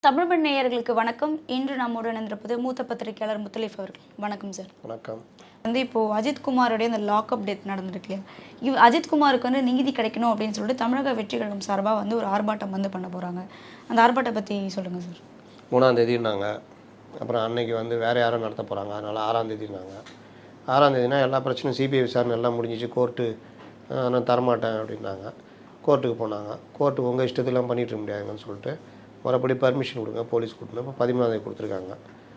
தமிழ் மண் நேயர்களுக்கு வணக்கம். இன்று நம்முடன் இணைந்திருப்பது மூத்த பத்திரிகையாளர் முத்தலீஃப் அவர்கள். வணக்கம் சார். வணக்கம். வந்து இப்போ அஜித் குமாரோடைய அந்த லாக்அப் டெத் நடந்திருக்கு இல்லையா? இவ் அஜித் குமாருக்கு வந்து நீதி கிடைக்கணும் அப்படின்னு சொல்லிட்டு தமிழக வெற்றி கழகம் சார்பாக வந்து ஒரு ஆர்ப்பாட்டம் வந்து பண்ண போறாங்க. அந்த ஆர்ப்பாட்டம் பத்தி சொல்லுங்க சார். மூணாம் தேதினாங்க அப்புறம் அன்னைக்கு வந்து வேறு யாரும் நடத்த போகிறாங்க அதனால் ஆறாம் தேதினாங்க ஆறாம் தேதினா எல்லா பிரச்சனையும் சிபிஐ விசாரணை எல்லாம் முடிஞ்சிச்சு. கோர்ட்டு நான் தரமாட்டேன் அப்படின்னாங்க. கோர்ட்டுக்கு போனாங்க. கோர்ட்டு உங்கள் இஷ்டத்துலாம் பண்ணிட்டு இருக்க முடியாதுங்கன்னு சொல்லிட்டு முறைப்படி பர்மிஷன் கொடுங்க போலீஸ் கொடுங்க இப்போ பதிமூணாம் தேதி கொடுத்துருக்காங்க.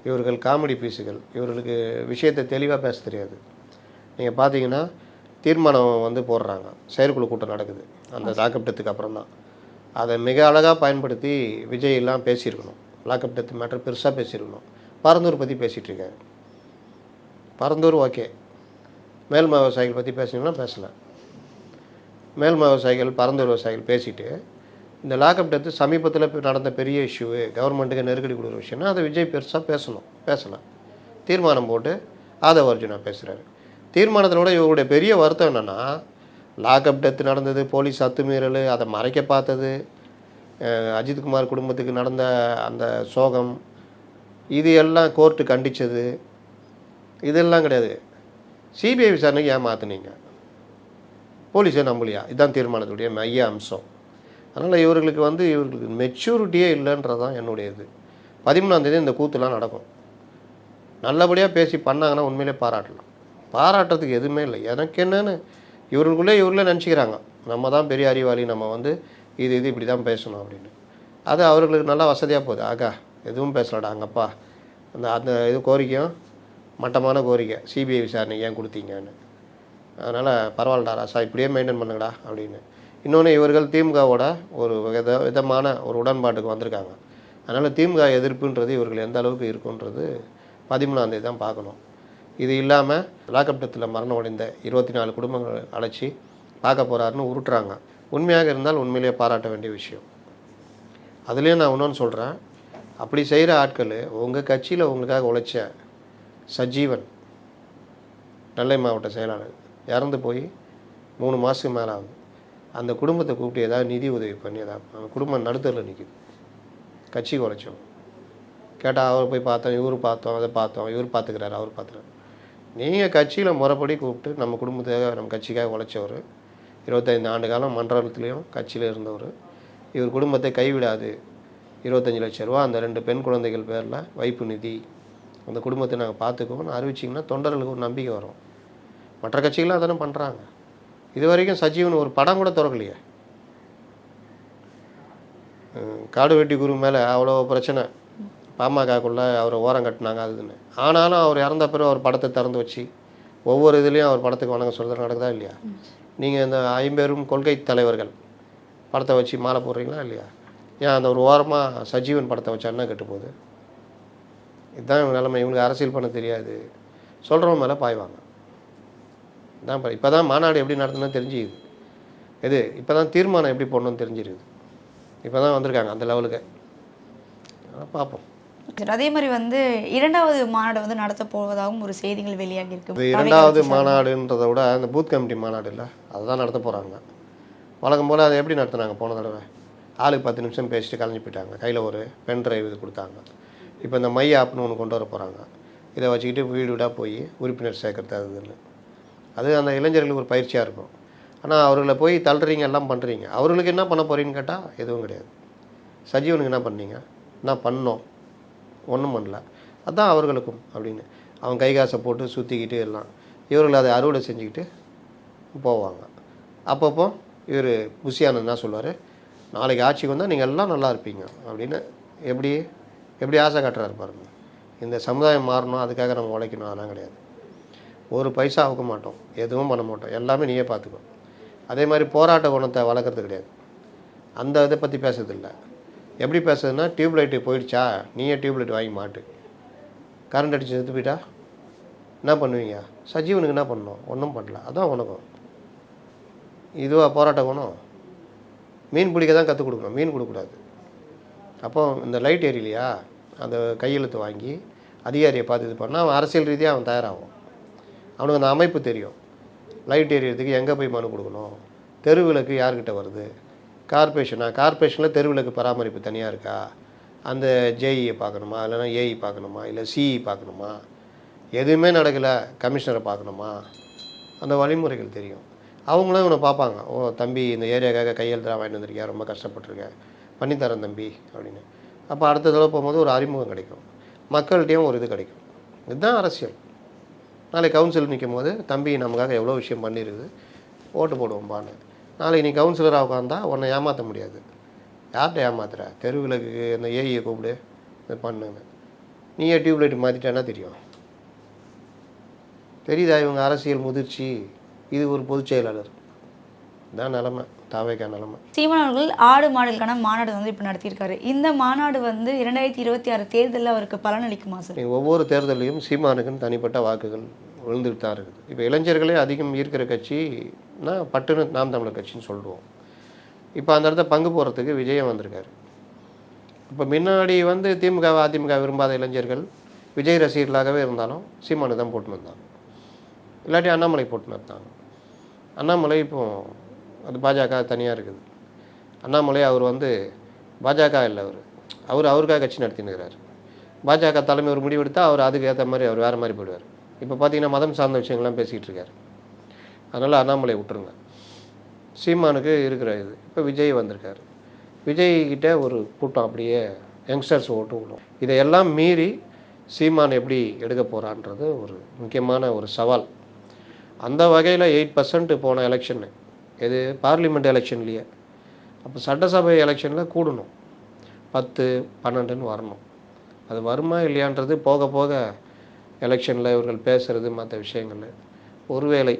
இவர்கள் காமெடி பீஸுகள் இவர்களுக்கு விஷயத்தை தெளிவாக பேச தெரியாது. நீங்கள் பார்த்தீங்கன்னா தீர்மானம் வந்து போடுறாங்க. செயற்குழு கூட்டம் நடக்குது. அந்த லாக்அப் டெத்துக்கு அப்புறம் தான் அதை மிக அழகாக பயன்படுத்தி விஜய் எல்லாம் பேசியிருக்கணும். லாக்அப் டெத் மேட்டர் பெருசாக பேசியிருக்கணும். பரந்தூர் பற்றி பேசிகிட்டு இருக்காரு. பரந்தூர் ஓகே. மேல்மா விவசாயிகள் பற்றி பேசினீங்கன்னா பேசலை மேல்மா விவசாயிகள் பரந்தூர் விவசாயிகள் பேசிட்டு இந்த லாக்அப் டெத்து சமீபத்தில் நடந்த பெரிய இஷ்யூவு கவர்மெண்ட்டுக்கு நெருக்கடி கொடுக்குற விஷயம்னா அதை விஜய் பெருசாக பேசணும் பேசலாம். தீர்மானம் போட்டு ஆதவ அர்ஜுனா பேசுகிறாரு தீர்மானத்தினோட இவருடைய பெரிய வருத்தம் என்னென்னா லாக்அப் டெத் நடந்தது போலீஸ் அத்துமீறல் அதை மறைக்க பார்த்தது அஜித்குமார் குடும்பத்துக்கு நடந்த அந்த சோகம் இது எல்லாம் கோர்ட்டு கண்டித்தது இதெல்லாம் கிடையாது. சிபிஐ விசாரணைக்கு ஏன் மாற்றுனீங்க போலீஸே நம்பலையா? இதுதான் தீர்மானத்துடைய மைய அம்சம். அதனால் இவர்களுக்கு வந்து இவர்களுக்கு மெச்சூரிட்டியே இல்லைன்றது தான் என்னுடைய இது பதிமூணாம் தேதி இந்த கூத்துலாம் நடக்கும். நல்லபடியாக பேசி பண்ணாங்கன்னா உண்மையிலே பாராட்டலாம். பாராட்டுறதுக்கு எதுவுமே இல்லை. எனக்கு என்னென்னு இவர்களுக்குள்ளே இவர்களே நினச்சிக்கிறாங்க. நம்ம தான் பெரிய அறிவாளி நம்ம வந்து இது இது இப்படி தான் பேசணும் அப்படின்னு. அது அவர்களுக்கு நல்லா வசதியாக போகுது. ஆகா எதுவும் பேசலடா அங்கப்பா. அந்த அந்த இது கோரிக்கையும் மட்டமான கோரிக்கை. சிபிஐ விசாரணை ஏன் கொடுத்தீங்கன்னு. அதனால் பரவாயில்லடா ராசா இப்படியே மெயின்டைன் பண்ணுங்கடா அப்படின்னு. இன்னொன்று இவர்கள் திமுகவோட ஒரு வித விதமான ஒரு உடன்பாட்டுக்கு வந்திருக்காங்க. அதனால் திமுக எதிர்ப்புன்றது இவர்கள் எந்த அளவுக்கு இருக்குன்றது பதிமூணாந்தேதி தான் பார்க்கணும். இது இல்லாமல் லாக்அப் மரணம் அடைந்த இருபத்தி நாலு குடும்பங்கள் அழைச்சி பார்க்க போகிறாருன்னு உருட்டுறாங்க. உண்மையாக இருந்தால் உண்மையிலேயே பாராட்ட வேண்டிய விஷயம். அதுலேயும் நான் இன்னொன்று சொல்கிறேன் அப்படி செய்கிற ஆட்கள் உங்கள் கட்சியில் உங்களுக்காக உழைச்ச சஜீவன் நெல்லை மாவட்ட செயலாளர் இறந்து போய் மூணு மாதத்துக்கு மேலே ஆகுது அந்த குடும்பத்தை கூப்பிட்டு ஏதாவது நிதி உதவி பண்ணி ஏதாவது அந்த குடும்பம் நடுத்தரில் நிற்குது கட்சி உழைச்சோம் கேட்டால் அவர் போய் பார்த்தோம் இவர் பார்த்தோம் அதை பார்த்தோம் இவர் பார்த்துக்கிறாரு அவர் பார்த்துக்கிறாரு. நீங்கள் கட்சியில் முறைப்படி கூப்பிட்டு நம்ம குடும்பத்துக்காக நம்ம கட்சிக்காக உழைச்சவர் இருபத்தைந்து ஆண்டு காலம் மன்றத்துலேயும் கட்சியில் இருந்தவர் இவர் குடும்பத்தை கைவிடாது. இருபத்தஞ்சி லட்ச ரூபா அந்த ரெண்டு பெண் குழந்தைகள் பேரில் வைப்பு நிதி அந்த குடும்பத்தை நாங்கள் பார்த்துக்குவோம்னு அறிவிச்சிங்கன்னா தொண்டர்களுக்கு ஒரு நம்பிக்கை வரும். மற்ற கட்சிகளாக அதெல்லாம் பண்ணுறாங்க இது வரைக்கும் சஜீவன் ஒரு படம் கூட திறக்கலையே. காடு வெட்டி குரு மேலே அவ்வளோ பிரச்சனை. பாமகக்குள்ளே அவரை ஓரம் கட்டினாங்க அதுன்னு. ஆனாலும் அவர் இறந்த பிறகு அவர் படத்தை திறந்து வச்சு ஒவ்வொரு இதுலேயும் அவர் படத்துக்கு வணங்க சொல்கிறது நடக்குதா இல்லையா? நீங்கள் இந்த ஐம்பெரும் கொள்கை தலைவர்கள் படத்தை வச்சு மாலை போடுறீங்களா இல்லையா? ஏன் அந்த ஒரு ஓரமாக சஜீவன் படத்தை வச்சா என்ன கெட்டு போகுது? இதுதான் இவங்க நிலைமை. இவங்களுக்கு அரசியல் பண்ண தெரியாது. சொல்கிறவங்க மேலே பாய்வாங்க. இதான் இப்போ தான் மாநாடு எப்படி நடத்தணும்னு தெரிஞ்சுக்குது. இது இப்போ தான் தீர்மானம் எப்படி போடணும்னு தெரிஞ்சிருக்குது இப்போ தான் வந்திருக்காங்க அந்த லெவலுக்கு பார்ப்போம். அதே மாதிரி வந்து இரண்டாவது மாநாடு வந்து நடத்த போவதாகவும் ஒரு செய்திகள் வெளியாகி இருக்கு. இரண்டாவது மாநாடுன்றதை விட அந்த பூத் கமிட்டி மாநாடு இல்லை. அதுதான் நடத்த போகிறாங்க வழக்கம் போல் அதை எப்படி நடத்துனாங்க? போன தடவை ஆளுக்கு பத்து நிமிஷம் பேசிட்டு கலைஞ்சு போயிட்டாங்க. கையில் ஒரு பென் டிரைவ் இது கொடுத்தாங்க. இப்போ இந்த மை ஆப்னு ஒன்று கொண்டு வர போகிறாங்க இதை வச்சுக்கிட்டு வீடு வீடாக போய் உறுப்பினர் சேர்க்கறது அது இதுன்னு. அது அந்த இளைஞர்களுக்கு ஒரு பயிற்சியாக இருக்கும். ஆனால் அவர்களை போய் தள்ளுறீங்க எல்லாம் பண்ணுறீங்க அவர்களுக்கு என்ன பண்ண போகிறீங்கன்னு கேட்டால் எதுவும் கிடையாது. சஜீவனுக்கு என்ன பண்ணீங்க? என்ன பண்ணோம். ஒன்றும் பண்ணல. அதுதான் அவர்களுக்கும் அப்படின்னு. அவன் கை காசை போட்டு சுற்றிக்கிட்டு எல்லாம். இவர்கள் அதை அறுவடை செஞ்சுக்கிட்டு போவாங்க. அப்பப்போ இவர் புஷியானந்த் என்ன சொல்லுவார்? நாளைக்கு ஆட்சிக்கு வந்தால் நீங்கள் எல்லாம் நல்லா இருப்பீங்க அப்படின்னு எப்படி எப்படி ஆசை காட்டுறாரு பாருங்க. இந்த சமுதாயம் மாறணும் அதுக்காக நம்ம உழைக்கணும் அதெல்லாம் கிடையாது. ஒரு பைசா ஆக்க மாட்டோம். எதுவும் பண்ண மாட்டோம். எல்லாமே நீயே பார்த்துக்கோ அதே மாதிரி போராட்ட குணத்தை வளர்க்குறது கிடையாது. அந்த இதை பற்றி பேசுறதில்ல. எப்படி பேசுறதுன்னா டியூப் லைட்டு போயிடுச்சா? நீயே டியூப் லைட் வாங்கி மாட்டு. கரண்ட் அடிச்சு செத்து போயிட்டா? என்ன பண்ணுவீங்க? சஜீவனுக்கு என்ன பண்ணணும்? ஒன்றும் பண்ணல. அதான் உனக்கும். இதுவா போராட்ட குணம்? மீன் பிடிக்க தான் கற்றுக் கொடுக்கணும். மீன் கொடுக்கக்கூடாது அப்போ இந்த லைட் எரியலையா? அந்த கையெழுத்து வாங்கி அதிகாரியை பார்த்து இது பண்ணால் அவன் அரசியல் ரீதியாக அவன் தயாராகும். அவனுக்கு அந்த அமைப்பு தெரியும். லைட் எரியறதுக்கு எங்கே போய் மனு கொடுக்கணும்? தெருவிளக்கு யார்கிட்ட வருது? கார்பரேஷனா கார்பரேஷனில் தெருவிளக்கு பராமரிப்பு தனியாக இருக்கா? அந்த ஜேஇயை பார்க்கணுமா? இல்லைன்னா ஏஇ பார்க்கணுமா? இல்லை சிஇ பார்க்கணுமா? எதுவுமே நடக்கலை. கமிஷனரை பார்க்கணுமா? அந்த வழிமுறைகள் தெரியும். அவங்களும் இவனை பார்ப்பாங்க. ஓ தம்பி இந்த ஏரியாக்காக கையெழுத்தாக வாங்கிட்டு வந்திருக்கியா? ரொம்ப கஷ்டப்பட்டிருக்கேன். பண்ணித்தரேன் தம்பி அப்படின்னு. அப்போ அடுத்த தடவை போகும்போது ஒரு அறிமுகம் கிடைக்கும். மக்கள்கிட்டையும் ஒரு இது கிடைக்கும். இதுதான் அரசியல். நாளைக்கு கவுன்சில் நிற்கும் போது தம்பி நமக்காக எவ்வளோ விஷயம் பண்ணியிருக்குது ஓட்டு போடுவோம் பானு நாளைக்கு நீ கவுன்சிலராக உட்காந்தா உன்னை ஏமாற்ற முடியாது. யார்கிட்ட ஏமாத்துற? தெருவிளக்கு அந்த ஏஐயை கூப்பிடு இது பண்ணுங்க நீயே டியூப்லைட் மாற்றிட்டேன்னா தெரியும். தெரியுதா இவங்க அரசியல் முதிர்ச்சி? இது ஒரு பொதுச் செயலாளர். இதான் நிலமை. தாவேக்கா நிலமை. சீமான் அவர்கள் ஆடு மாடுகளுக்கான மாநாடு வந்து இப்போ நடத்தியிருக்காரு. இந்த மாநாடு வந்து இரண்டாயிரத்தி இருபத்தி ஆறு தேர்தலில் அவருக்கு பலனளிக்குமா சார்? ஒவ்வொரு தேர்தலையும் சீமானுக்குன்னு தனிப்பட்ட வாக்குகள் விழுந்துட்டு தான் இருக்குது. இப்போ இளைஞர்களே அதிகம் ஈர்க்கிற கட்சினா பட்டுன்னு நாம் தமிழர் கட்சின்னு சொல்லுவோம். இப்போ அந்த இடத்த பங்கு போகிறதுக்கு விஜயம் வந்திருக்காரு. இப்போ முன்னாடி வந்து திமுக அதிமுக விரும்பாத இளைஞர்கள் விஜய் ரசிகர்களாகவே இருந்தாலும் சீமானு தான் போட்டுன்னு இருந்தாங்க இல்லாட்டி அண்ணாமலை போட்டுன்னு இருந்தாங்க அண்ணாமலை இப்போ அது பாஜக தனியாக இருக்குது. அண்ணாமலை அவர் வந்து பாஜக இல்லை அவர். அவர் அவருக்காக கட்சி நடத்தின்னு பாஜக தலைமை ஒரு முடிவு எடுத்தால் அவர் அதுக்கு ஏற்ற மாதிரி அவர் வேறு மாதிரி போயிடுவார். இப்போ பார்த்தீங்கன்னா மதம் சார்ந்த விஷயங்கள்லாம் பேசிக்கிட்டு இருக்கார். அதனால் அண்ணாமலை விட்டுருங்க. சீமானுக்கு இருக்கிற இது. இப்போ விஜய் வந்திருக்கார். விஜய்கிட்ட ஒரு கூட்டம் அப்படியே யங்ஸ்டர்ஸ் ஓட்டு விடும். இதையெல்லாம் மீறி சீமான் எப்படி எடுக்க போகிறான்றது ஒரு முக்கியமான ஒரு சவால். அந்த வகையில் எயிட் பர்சன்ட் போன எலெக்ஷன்னு எது? பார்லிமெண்ட் எலெக்ஷன்லேயே. அப்போ சட்டசபை எலெக்ஷனில் கூடணும். பத்து பன்னெண்டுன்னு வரணும். அது வருமா இல்லையான்றது போக போக எலெக்ஷனில் இவர்கள் பேசுகிறது மற்ற விஷயங்கள் ஒருவேளை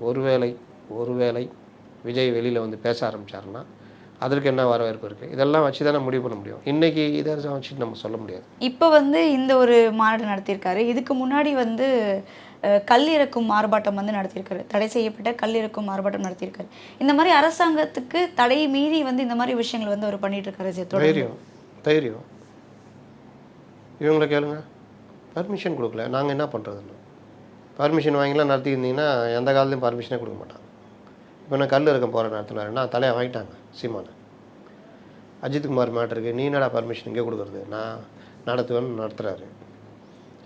ஒருவேளை ஒருவேளை விஜய் வெளியில் வந்து பேச ஆரம்பிச்சாருன்னா அதற்கு என்ன வரவேற்பு இருக்குது இதெல்லாம் வச்சு தானே முடிவு பண்ண முடியும். இன்றைக்கி இதை வச்சு நம்ம சொல்ல முடியாது. இப்போ வந்து இந்த ஒரு மாநாடு நடத்தியிருக்காரு. இதுக்கு முன்னாடி வந்து கல் இறக்கும் ஆர்ப்பாட்டம் வந்து நடத்தியிருக்காரு. தடை செய்யப்பட்ட கல் இறக்கும் ஆர்ப்பாட்டம் நடத்தியிருக்காரு. இந்த மாதிரி அரசாங்கத்துக்கு தடை மீறி வந்து இந்த மாதிரி விஷயங்கள் வந்து அவர் பண்ணிட்டு இருக்காரு தைரியம் தைரியம். இவங்களை கேளுங்க. பர்மிஷன் கொடுக்கல. நாங்கள் என்ன பண்ணுறதுன்னு பர்மிஷன் வாங்கிலாம் நடத்தியிருந்தீங்கன்னா எந்த காலத்துலையும் பர்மிஷனே கொடுக்க மாட்டாங்க. இப்போ நான் கல் இருக்க போகிற நடத்தினாருன்னா தலையை வாங்கிட்டாங்க சீமானை. அஜித்குமார் மேட்டருக்கு நீ என்னடா பர்மிஷன் இங்கே கொடுக்குறது? நான் நடத்துவேன்னு நடத்துகிறாரு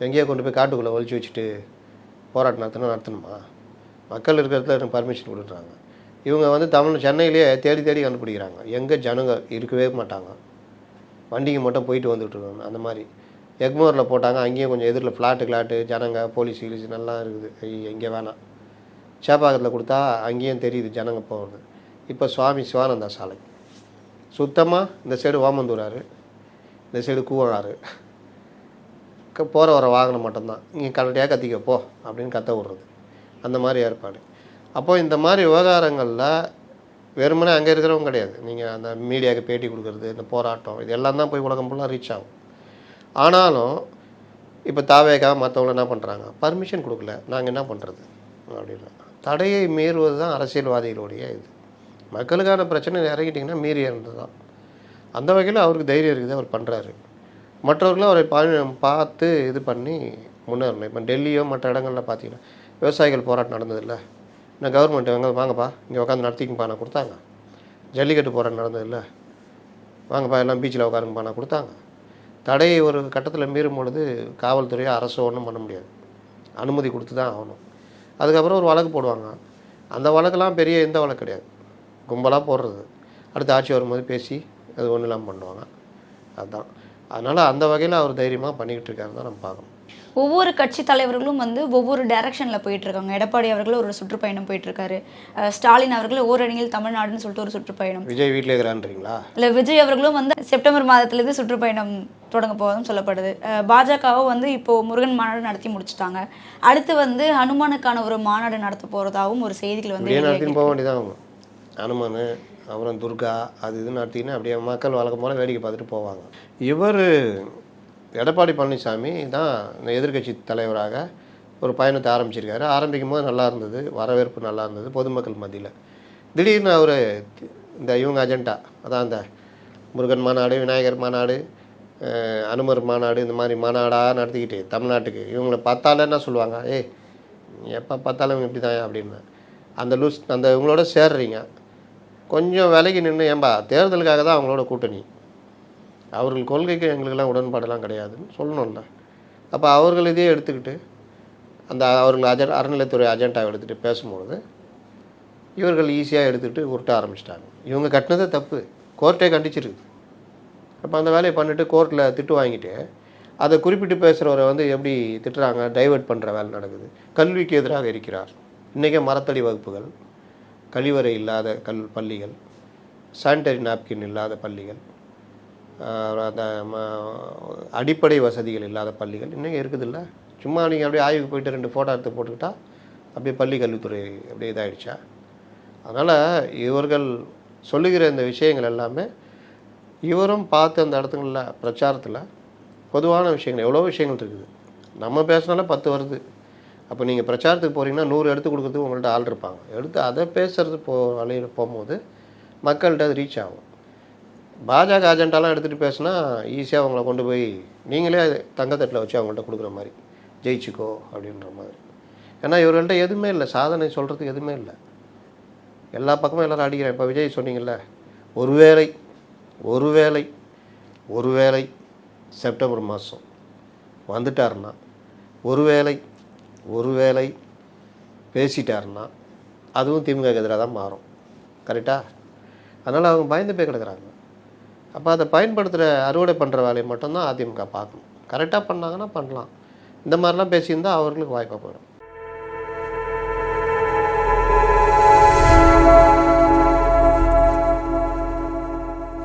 எங்கேயோ கொண்டு போய் காட்டுக்குள்ளே ஒழிச்சு வச்சுட்டு போராட்டம் நடத்தணும்? நடத்தணுமா மக்கள் இருக்கிறதுல எனக்கு பர்மிஷன் கொடுக்குறாங்க. இவங்க வந்து தமிழ் சென்னையிலேயே தேடி தேடி கண்டுபிடிக்கிறாங்க. எங்கே ஜனங்க இருக்கவே மாட்டாங்க. வண்டிக்கு மட்டும் போயிட்டு வந்துட்டு இருக்காங்க. அந்த மாதிரி. எக்மோரில் போட்டாங்க. அங்கேயும் கொஞ்சம் எதிரில் ஃப்ளாட்டு கிளாட்டு ஜனங்க போலீஸ் கீலீஸ் நல்லா இருக்குது. எங்கே வேணாம் சேப்பாக்கத்தில் கொடுத்தா அங்கேயும் தெரியுது ஜனங்க போகிறது இப்போ சுவாமி சிவானந்தா சாலை. சுத்தமாக இந்த சைடு ஓமந்தூராரு. இந்த சைடு கூவழாறு போகிற வர வாகனம் மட்டும்தான். இங்கே கரெக்டாக கத்திக்க போ அப்படின்னு கத்த விடுறது. அந்த மாதிரி ஏற்பாடு. அப்போது இந்த மாதிரி விவகாரங்களில் வெறுமனே அங்கே இருக்கிறவங்க கிடையாது. நீங்கள் அந்த மீடியாவுக்கு பேட்டி கொடுக்கறது இந்த போராட்டம் இது எல்லாம் தான் போய் உலகம் ஃபுல்லாக ரீச் ஆகும். ஆனாலும் இப்போ தாவேகா மற்றவங்க என்ன பண்ணுறாங்க பர்மிஷன் கொடுக்கல. நாங்கள் என்ன பண்ணுறது அப்படின்னா தடையை மீறுவது தான் அரசியல்வாதிகளுடைய இது. மக்களுக்கான பிரச்சனை இறங்கிட்டிங்கன்னா மீறியது தான் அந்த வகையில் அவருக்கு தைரியம் இருக்குது அவர் பண்ணுறாரு மற்றவர்களும் அவரை பா பார்த்து இது பண்ணி முன்னேறணும் இப்போ டெல்லியோ மற்ற இடங்களில் பார்த்தீங்கன்னா விவசாயிகள் போராட்டம் நடந்ததில்ல. நான் கவர்மெண்ட் வாங்க வாங்கப்பா இங்கே உட்காந்து நடத்திக்கும்பா நான் கொடுத்தாங்க. ஜல்லிக்கட்டு போராட்டம் நடந்ததில்ல. வாங்கப்பா எல்லாம் பீச்சில் உட்காருங்கப்பா நான் கொடுத்தாங்க. தடையை ஒரு கட்டத்தில் மீறும் பொழுது காவல்துறையோ அரசோ ஒன்றும் பண்ண முடியாது. அனுமதி கொடுத்து தான் ஆகணும். அதுக்கப்புறம் ஒரு வழக்கு போடுவாங்க. அந்த வழக்கெல்லாம் பெரிய எந்த வழக்கு கிடையாது. கும்பலாக போடுறது. அடுத்த ஆட்சி வரும்போது பேசி அது ஒன்றும் இல்லாமல் பண்ணுவாங்க. அதுதான் அதனால் அந்த வகையில் அவர் தைரியமாக பண்ணிக்கிட்டு இருக்காரு தான் நம்ம பார்க்கணும். ஒவ்வொரு கட்சி தலைவர்களும் வந்து ஒவ்வொரு டைரக்ஷனில் போயிட்டு இருக்காங்க. எடப்பாடி அவர்கள் ஒரு சுற்றுப்பயணம் போயிட்டு இருக்காரு. அஹ் ஸ்டாலின் அவர்கள் ஓரணியில் தமிழ்நாடுன்னு சொல்லிட்டு ஒரு சுற்றுப்பயணம். விஜய் வீட்டில் இருக்கிறான்றீங்களா? இல்லை விஜய் அவர்களும் வந்து செப்டம்பர் மாதத்துலேருந்து சுற்றுப்பயணம் தொடங்க போவதும் சொல்லப்படுது. பாஜகவும் வந்து இப்போ முருகன் மாநாடு நடத்தி முடிச்சிட்டாங்க. அடுத்து வந்து ஹனுமானுக்கான ஒரு மாநாடு நடத்த போறதாகவும் ஒரு செய்திகள் வந்து போக வேண்டியதான் அவங்க. அனுமன் அப்புறம் துர்கா அது இது நடத்திக்கின்னு அப்படியே மக்கள் வழக்கம் போல் வேடிக்கை பார்த்துட்டு போவாங்க. இவர் எடப்பாடி பழனிசாமி தான் இந்த எதிர்க்கட்சி தலைவராக ஒரு பயணத்தை ஆரம்பிச்சிருக்காரு. ஆரம்பிக்கும் போது நல்லா இருந்தது வரவேற்பு நல்லா இருந்தது பொதுமக்கள் மத்தியில். திடீர்னு அவர் இந்த இவங்க அஜெண்டா அதான் அந்த முருகன் மாநாடு விநாயகர் மாநாடு அனுமர் மாநாடு இந்த மாதிரி மாநாடாக நடத்திக்கிட்டு தமிழ்நாட்டுக்கு. இவங்களை பார்த்தாலே என்ன சொல்லுவாங்க? ஏய் எப்போ பார்த்தாலும் இப்படி தான் அப்படின்னு அந்த லூஸ் அந்த இவங்களோட சேர்றீங்க. கொஞ்சம் விலகி நின்று ஏன்பா? தேர்தலுக்காக தான் அவங்களோட கூட்டணி. அவர்கள் கொள்கைக்கு எங்களுக்கெல்லாம் உடன்பாடெல்லாம் கிடையாதுன்னு சொல்லணும்ல. அப்போ அவர்கள் இதையே எடுத்துக்கிட்டு அந்த அவர்கள் அஜ அறநிலைத்துறை அஜெண்டாவை எடுத்துகிட்டு பேசும்பொழுது இவர்கள் ஈஸியாக எடுத்துகிட்டு உருட்ட ஆரம்பிச்சிட்டாங்க. இவங்க கட்டினதே தப்பு. கோர்ட்டே கண்டிச்சிருக்கு அப்போ அந்த வேலையை பண்ணிட்டு கோர்ட்டில் திட்டு வாங்கிட்டு அதை குறிப்பிட்டு பேசுகிறவரை வந்து எப்படி திட்டுறாங்க டைவர்ட் பண்ணுற வேலை நடக்குது. கல்விக்கு எதிராக இருக்கிறார். இன்றைக்கே மரத்தடி வகுப்புகள். கழிவறை இல்லாத கல் பள்ளிகள் சானிடரி நாப்கின் இல்லாத பள்ளிகள் அந்த அடிப்படை வசதிகள் இல்லாத பள்ளிகள் இன்னும் இருக்குதுல்ல. சும்மா நீங்கள் அப்படியே ஆய்வுக்கு போயிட்டு ரெண்டு ஃபோட்டோ எடுத்து போட்டுக்கிட்டா அப்படியே பள்ளி கல்வித்துறை அப்படியே இதாகிடுச்சா அதனால் இவர்கள் சொல்லுகிற இந்த விஷயங்கள் எல்லாமே இவரும் பார்த்து அந்த இடத்துங்களில் பிரச்சாரத்தில் பொதுவான விஷயங்கள் எவ்வளோ விஷயங்கள் இருக்குது. நம்ம பேசினாலே பத்து வருது. அப்போ நீங்கள் பிரச்சாரத்துக்கு போகிறீங்கன்னா நூறு எடுத்து கொடுக்குறதுக்கு உங்கள்கிட்ட ஆள் இருப்பாங்க. எடுத்து அதை பேசுகிறது போ வழியில் போகும்போது மக்கள்கிட்ட அது ரீச் ஆகும். பாஜக அஜெண்டாலாம் எடுத்துகிட்டு பேசினா ஈஸியாக அவங்கள கொண்டு போய் நீங்களே தங்கத்தட்டில் வச்சு அவங்கள்ட்ட கொடுக்குற மாதிரி. ஜெயிச்சுக்கோ அப்படின்ற மாதிரி. ஏன்னா இவர்கள்ட்ட எதுவுமே இல்லை. சாதனை சொல்கிறதுக்கு எதுவுமே இல்லை. எல்லா பக்கமும் எல்லோரும் அடிக்கிறேன் இப்போ விஜய் சொன்னீங்கல்ல ஒருவேளை ஒருவேளை ஒருவேளை செப்டம்பர் மாதம் வந்துட்டாருன்னா ஒருவேளை ஒருவேளை பேசிட்டாருன்னா அதுவும் திமுக எதிராக தான் மாறும். கரெக்டாக அதனால் அவங்க பயந்து போய் கிடக்குறாங்க. அப்போ அதை பயன்படுத்துகிற அறுவடை பண்ணுற வேலையை மட்டும்தான் அதிமுக பார்க்கணும். கரெக்டாக பண்ணாங்கன்னா பண்ணலாம். இந்த மாதிரிலாம் பேசியிருந்தால் அவர்களுக்கு வாய்ப்பாக போயிடும்.